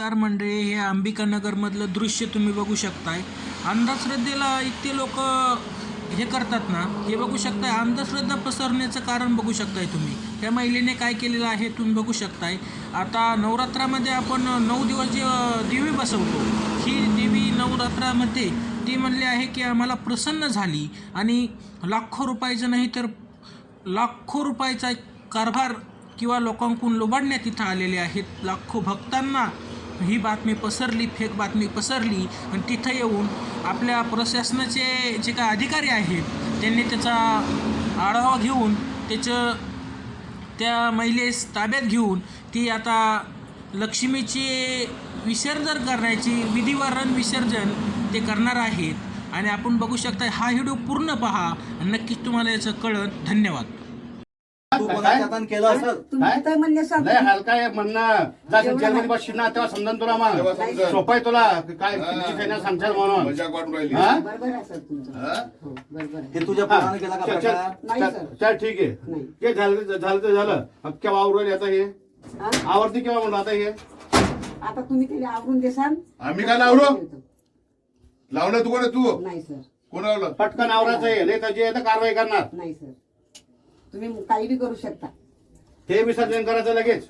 नमस्कार मंडळी हे अंबिका नगरमधलं दृश्य तुम्ही बघू शकताय. अंधश्रद्धेला इतके लोक हे करतात ना हे बघू शकताय. अंधश्रद्धा पसरण्याचं कारण बघू शकताय तुम्ही. त्या महिलेने काय केलेलं आहे तुम्ही बघू शकताय. आता नवरात्रामध्ये आपण नऊ दिवस जे देवी बसवतो ही देवी नवरात्रामध्ये ती म्हणली आहे की आम्हाला प्रसन्न झाली आणि लाखो रुपयाचं नाही तर लाखो रुपयाचा कारभार किंवा लोकांकडून लुबाडण्यात इथं आलेले आहेत लाखो भक्तांना. ही बातमी पसरली फेक बातमी पसरली आणि तिथं येऊन आपल्या प्रशासनाचे जे काय अधिकारी आहेत त्यांनी त्याचा आढावा घेऊन त्याचं त्या महिलेस ताब्यात घेऊन ती आता लक्ष्मीचे विसर्जन करण्याची विधिवरण विसर्जन ते करणार आहेत. आणि आपण बघू शकता हा व्हिडिओ पूर्ण पहा. आणि नक्कीच तुम्हाला याचं कळत धन्यवाद. तू कोणाच्या हातानं केलं असेल. तुम्ही तर म्हणले सांग? लय हलका आहे म्हणणं. जा जेलमध्ये बसशील ना तेव्हा तुला तेव्हा मग समजन. सोपं आहे तुला. काय किती देण्यास सांगशाल म्हणून. मजाक वाटून राहिली. हा? बरोबर आहे सर तुमचं. हा? हो बरोबर आहे. हे तुझ्या पोरानं केला का चल, प्रकार चल, नाही, चल, सर. चल ठीक आहे. नाही. ते झालं ते- झालं ते झालं. अब केव्हा आवरून आता हे? हा? आवडते केव्हा म्हणलं आता हे? आता तुम्ही त्याला आवरून देसाल आम्ही काय लावलो? लावलं तू कोण? तू? नाही सर. कोण लावलं? पटकन आवरायचं आहे. नाही तर जे आहे ते कारवाई करणार. नाही सर. तुम्ही काही बी करू शकता. हे विसर्जन करायचं लगेच.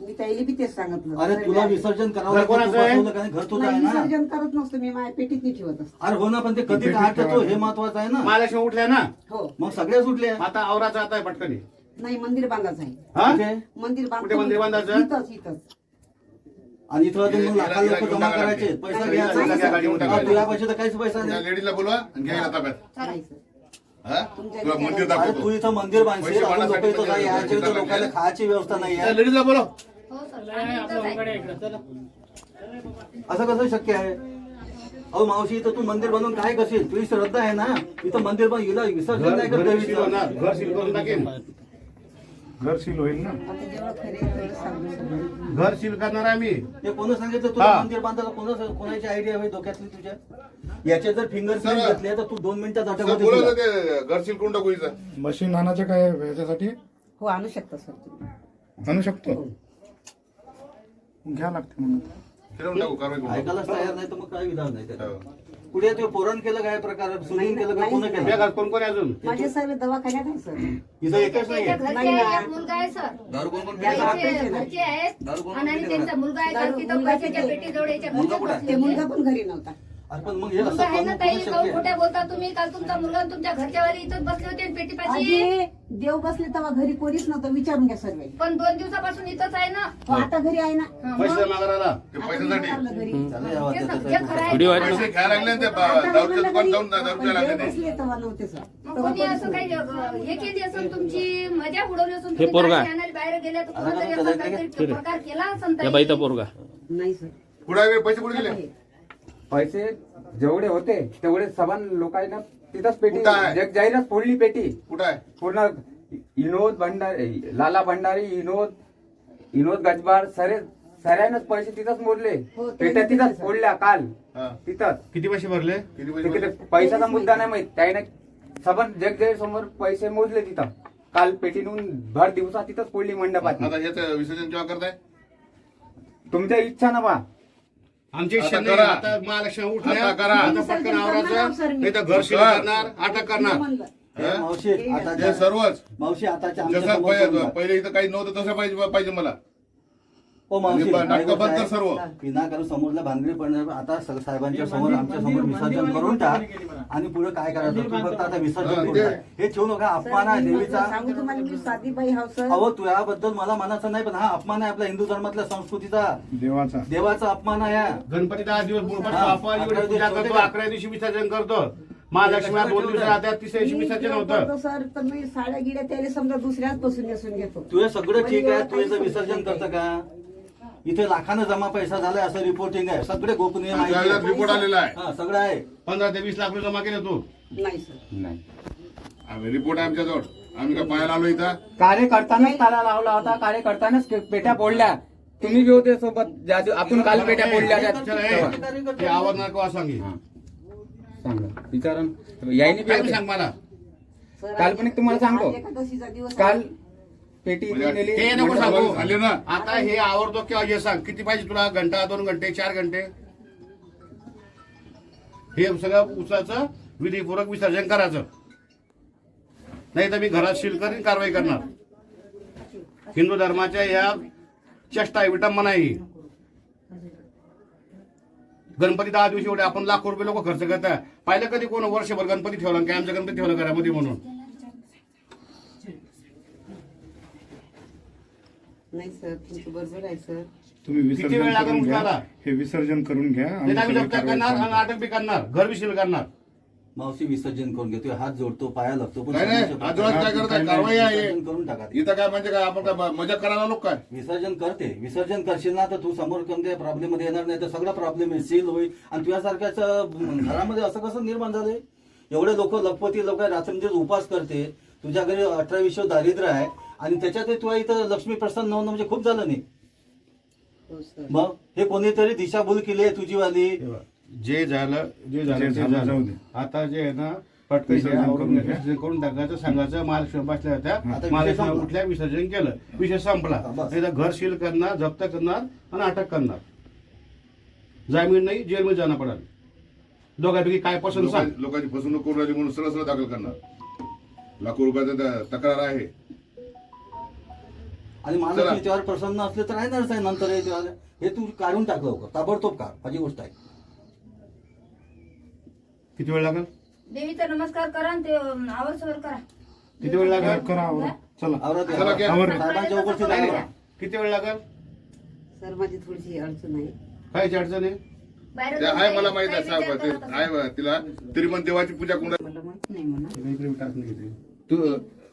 मी त्याला बी तेच सांगितलं अरे तुला विसर्जन करावं घर लागतं, तू कोणाचं आहे? बसवलं का नाही? घर तुझं नाही, आहे ना. विसर्जन करत नसतो मी माझ्या पेटीत नाही ठेवत असतो. अरे हो ना पण ते कधी तो हे महत्वाचं आहे ना. महालक्ष्मी उठल्या ना? हो. मग सगळे सुटले आता आवराचं आता आहे पटकन. हे. नाही मंदिर बांधायचं आहे. हा? कुठे? मंदिर कुठे मंदिर बांधायचं? इथंच इथंच. आणि इथं मग लाखा लोक जमा करायचे. पैसा नाही, घ्यायचा. टाका. तुझ्या पैसे तर काहीच पैसा नाही. लेडीला बोलवा आणि घ्यायला ताब्यात हा? तुला मंदिर अरे तू दाखवतो इथं मंदिर बांधशील पैसे आपण लोक पाण्यासाठी इथं काय यायचे इथं लोकांना खायची व्यवस्था नाही आहे. लेडीजला बोलव असं कसं शक्य आहे? अहो मावशी इथं तू मंदिर बनवून काय करशील? तुझी श्रद्धा आहे ना? इथं मंदिर बनवून हिला विसर्जन नाही घर करत घर सील देवीचं. होणार. घर सील करून टाकेन. घर सील होईल ना? आता जेवढं खरे आहे तेवढं सांगू सर घर सील करणार आहे मी ते कोण सांगितलं? तुला हा. मंदिर बांधायला कोणा कोणाची आयडिया आहे डोक्यातली तुझ्या? याचे जर फिंगर सर, घेतले तर तू दोन मिनिटात सर, तुला. ते घरशील कोण टाकू इथं. मशीन आणायचं काय याच्यासाठी? हो आणू शकता सर तुम्ही. आणू शकतो. घ्या लागते म्हणून फिरवून टाकू कारवाई करू ऐकायलाच तयार नाही तर मग काय विधान नाही त्याचं. हो. पुढे ते पोरण केलं काय प्रकार सुनील केलं का नाही, कोण केलं घरात कोण कोण आहे अजून? माझे साहेब दवाखान्यात आहे सर. इथं एकच नाही त्याच्या घरचे आहे, एक मुलगा आहे सर. दारू कोण कोण घरचे. घरचे आहेत. आणि त्यांचा मुलगा आहे दारू- कारण तिथं मुलगा पैशाच्या पिते. पेटीजवळ याच्या मुलगा घरचे कुठं आहे? ते बसलेले मुलगा पण घरी नव्हता. पण मग हे असं आहे ना ताई शक्य खोट्या? बोलता तुम्ही. काल तुमचा मुलगा आणि तुमच्या इथंच बसले होते आणि आजी देव बसले तेव्हा घरी कोणीच नव्हतं. विचारून घ्या सर्व. पण दोन दिवसापासून इथंच आहे ना. हो, आता घरी आहे ना. हा, मग? ते आता पैशासाठी. घरी. चालेल, यावं तेच ना, त्याचं जे खरं आहे. पैसे घ्यायला लागले ना ते आता बा- दारूच्या उतरलं दुकान घरी. जाऊन दारू पण प्यायला देव लागले ते बसले तेव्हा नव्हते सर. मग तेव्हा कोणी कोणीच असं काही नव्हतं. अ, हे केली असेल तुमची मजा उडवली असून तुम्ही गाडी आणायला बाहेर गेल्या तर कोणतरी असं काहीतरी प्रकार केला असेल ताई. नाही सर. पुढे पैसे कुठे गेले? पैसे जेवढे होते तेवढे समान लोकांना तिथंच पेटी कुठं आहे? जग जाहीरच फोडली पेटी. कुठं आहे? पूर्ण विनोद भंडारी लाला भंडारी विनोद विनोद गजबार सरे सऱ्यानंच पैसे तिथंच मोडले. हो, ते पेट्या तिथंच. फोडल्या काल. हा. तिथंच. किती पैसे भरले? किती पैसे ते भरले? किती- पैशाचा मुद्दा नाही माहीत. त्याने सबन जग जाहीर समोर पैसे मोजले तिथं. काल पेटी नेऊन भर दिवसा तिथंच फोडली मंडपात आता विसर्जन केव्हा करताय? तुमच्या इच्छा ना बा. आमची आता करा. आता महालक्ष्मी उठल्या आता करा. आता पटकन आवरायचं नाही तर घर कर. करणार अटक करणार हे? मावशी हे आताच्या सर्वच मावशी आताच्या आमच्या जसं समोर करून पहिले जा. पहिले इथं काही नव्हतं तसं पाहिजे पाहिजे मला हो मावशी. नाटकं बंद कर काय? सर्व. विनाकारण समोरला भानगडी पडणार. आता स- साहेबांच्या समोर आमच्यासमोर विसर्जन करून टाक. आणि पुढे काय करायचं? तू फक्त आता विसर्जन करून टाक. हे ठेवू नका अपमान आहे देवीचा. सांगू तुम्हाला मी साधी बाई हाव सर. अहो तुझ्याबद्दल मला मनाचं नाही पण हा अपमान आहे आपल्या हिंदू धर्मातल्या संस्कृतीचा. देवाचा. देवाचा अपमान आहे. हा. गणपती दहा दिवस हा. आपण अकरा पूजा दिवस करतो होते का? अकरा दिवशी विसर्जन करतो. महालक्ष्मी दोन दिवस राहतात तिसऱ्या दिवशी विसर्जन होतं. सर. तर मी साड्या गिड्या त्याला समजा दुसऱ्याच पासून नेसून घेतो. तुझं सगळं ठीक आहे तू याचं विसर्जन करतं का? इथे लाखानं जमा पैसा झालाय असं रिपोर्टिंग आहे. सगळे गोपनीय माहिती त्याला आहे. रिपोर्ट आलेला आहे. हा सगळं आहे. पंधरा ते वीस लाख रुपये जमा केले तू? नाही सर. नाही. आम्ही रिपोर्ट आहे आमच्याजवळ. आम्ही काय पाहायला आलो इथं? कार्यकर्त्यानंच ताला लावला होता. कार्यकर्त्यानंच पेट्या फोडल्या. तुम्ही बी होते सोबत. ज्या दिव- आपण काल पेट्या फोडल्या त्या- चल, तेव्हा. ए, ते आवाज नको सांगे सांगा. विचारा यायने बी काय होते. सांग मला. सर, काल्पनिक तुम्हाला सांगतो. आज एकादशीचा दिवस काल पेटी म्हणजे इथून नेली, ते नको मंडपात सांगू झाले. ना. आता हे आवडतो किंवा हे सांग. किती पाहिजे तुला? घंटा दोन घंटे चार घंटे? हे सगळं उसाचं विधीपूर्वक विसर्जन करायचं. नाही तर मी घरात सील करीन कारवाई करणार. हिंदू धर्माच्या या चेष्टा आहे विटंबना आहे ही. गणपती दहा दिवशी एवढे आपण लाखो रुपये लोक खर्च करतात पाहिलं कधी कोण वर्षभर गणपती ठेवला काय आमचा गणपती ठेवला घरामध्ये म्हणून? नाही सर तुमचं बरोबर आहे सर. तुम्ही किती वेळ विसर्जन लागेल करून घ्या. उचलायला? हे विसर्जन करून घ्या नाही आम्ही तर आम्ही सगळी जप्त कारवाई करणार आणि करणार. अटक बी करणार घर सील करणार. मावशी विसर्जन करून घेतो हात जोडतो पाया लागतो पण नाही नाही समोरच्या आज काय करताय? काय कारवाई आहे. विसर्जन करून टाका ते. इथं काय म्हणजे काय आपण काय मजा करायला लोक काय? विसर्जन करते विसर्जन करशील ना तर तू समोर कोणत्या प्रॉब्लेममध्ये येणार नाही तर सगळा प्रॉब्लेम आहे सील होईल. आणि तुझ्यासारख्याच घरामध्ये असं कसं निर्माण झालंय? एवढे लोक लखपती लोक रात्रंदिवस उपास करते. तुझ्या घरी अठरा विश्व दारिद्र्य आहे. आणि त्याच्यात तुला इथं लक्ष्मी प्रसन्न होणं म्हणजे खूप झालं नाही. हो सर. मग हे कोणीतरी दिशाभूल केली आहे तुझी वाली जे झालं जे झालं ते. आता जे आहे ना पटकन करून टाकायचं सांगायचं महालक्ष्मी बसल्या होत्या. महालक्ष्मी. कुठल्या विसर्जन केलं? विषय संपला. हा, घर सील करणार जप्त करणार आणि अटक करणार. जामीन नाही जेलमध्ये जाणं पडेल. दोघांपैकी काय पसंत सांग. लोकांची फसवणूक करून राहिली म्हणून सरळ सरळ दाखल करणार. लाखो रुपयाचा तक्रार आहे. आणि चला. महालक्ष्मी त्यावर प्रसन्न असले तर राहणारच आहे नंतर हे तेव्हा. हे तू काढून टाक लवकर. ताबडतोब काढ. माझी गोष्ट आहे. किती वेळ लागेल? देवीचा नमस्कार करा आणि ते अं, आवर्सवर करा. किती वेळ लागेल? करा आवरा. चला. आवरात या. चला, घ्या. आवर. साहेबांच्या उपस्थित आहे. किती वेळ लागेल? सर माझी थोडीशी अडचण आहे. कायची अडचण आहे? बाहेर ते जाऊन आहे मला माहीत आहे साहेब. ते आहे बा, तिला तरी पण देवाची पूजा कोण मला माहीत नाही म्हणा. तू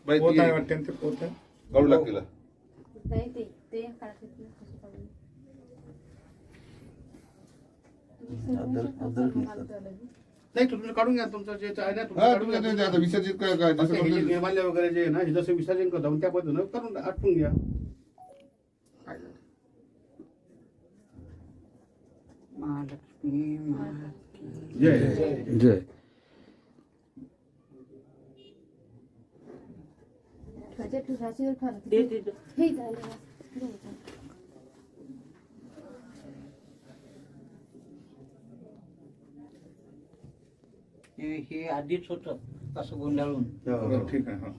बाई, ती वाटते ते पोत आहे. काढू लाग तिला. नाही ते ते ना, कसं काढून. नाही तुमचं काढून घ्या तुमचं जे आहे ना तुमचं काढून तुम्ही घ्या. आता विसर्जित काय काय असं जसं हे जे करतो निर्माल्य वगैरे जे आहे ना हे जसं विसर्जन करतो त्या पद्धतीनं करून आटपून घ्या. महालक्ष्मी महालक्ष्मी. जय. जय. त्याच्यात. हे झालं. हे. हे हे आधीच होतं असं गुंडाळून बरं, ठीक आहे हा.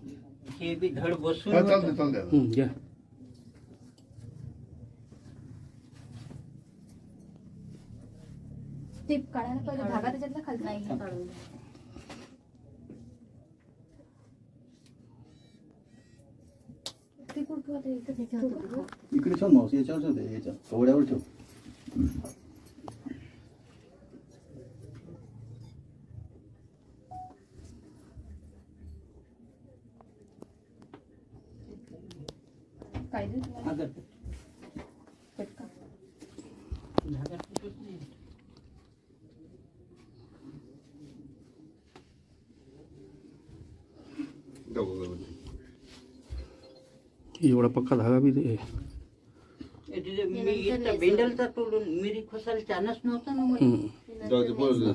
हे बी धड बसून हा होतं. चालते आता. टीप काढायला पाहिजे धागा त्याच्यातला खाली नाही काढून ते कुठं होतं? इथं त्याच्यावर होतं. इकडे ठेव मावशी याच्यावर ठेव ते, याच्या कवड्यावर ठेव काय देऊ तुम्हाला? अगं, पटकन. धागा तुटत नाही. जाऊ, जाऊ, जाऊ. एवढा पक्का धागा बी ते हे बेंडलचा तोडून मिरी खोसायला चानच नव्हता ना मला. हम्म. जाऊ दे, बोल दे.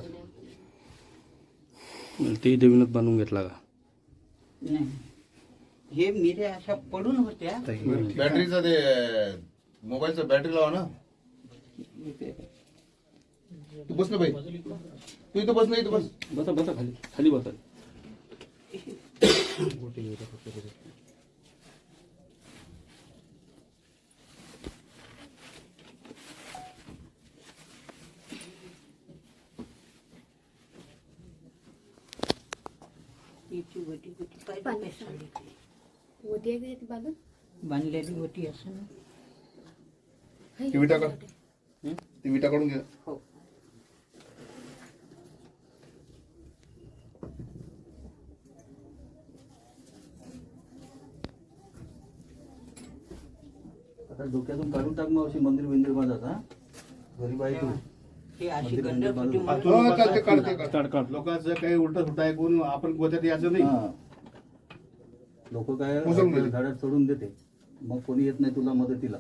ते देवीनच बांधून घेतला का? नाही. हे मिऱ्या अशा पडून होत्या. बॅटरीचा ते मोबाईलचा बॅटरी लावा ना. तू बस ना बाई. तू इथं बस ना इथं बस. बसा बसा खाली खाली बसा तिची वटी आहे का बांधून? बांधलेली वटी असं ना. हाय. ती विटा काढ. ती विटा काढून घ्या. हो. आता डोक्यातून काढून टाक गरीब आहे हे अशी मंदिर बिंदिर होती. म्हणून हा, काढ काढ. लोकांचं काही उलट सुद्धा ऐकून आपण गोत्यात यायचं नाही. हा. लोक काय मुसलमान. झाडात सोडून देते मग कोणी येत नाही तुला मदतीला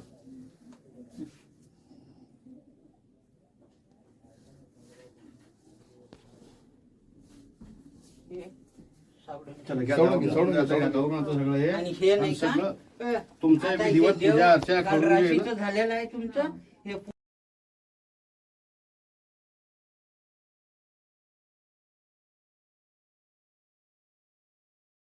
हे सावडं. चला घ्या सोडून जाऊन घे, घ्या. सोडून घ्या, सगळं सोडून घ्या. तरुणाचं सगळं हे आणि हे नाही आणि का? सगळं अ, तुमचं आता विधिवत हे देव पूजा अर्चा काल करून घे ना. राशीचं झालेलं आहे तुमचं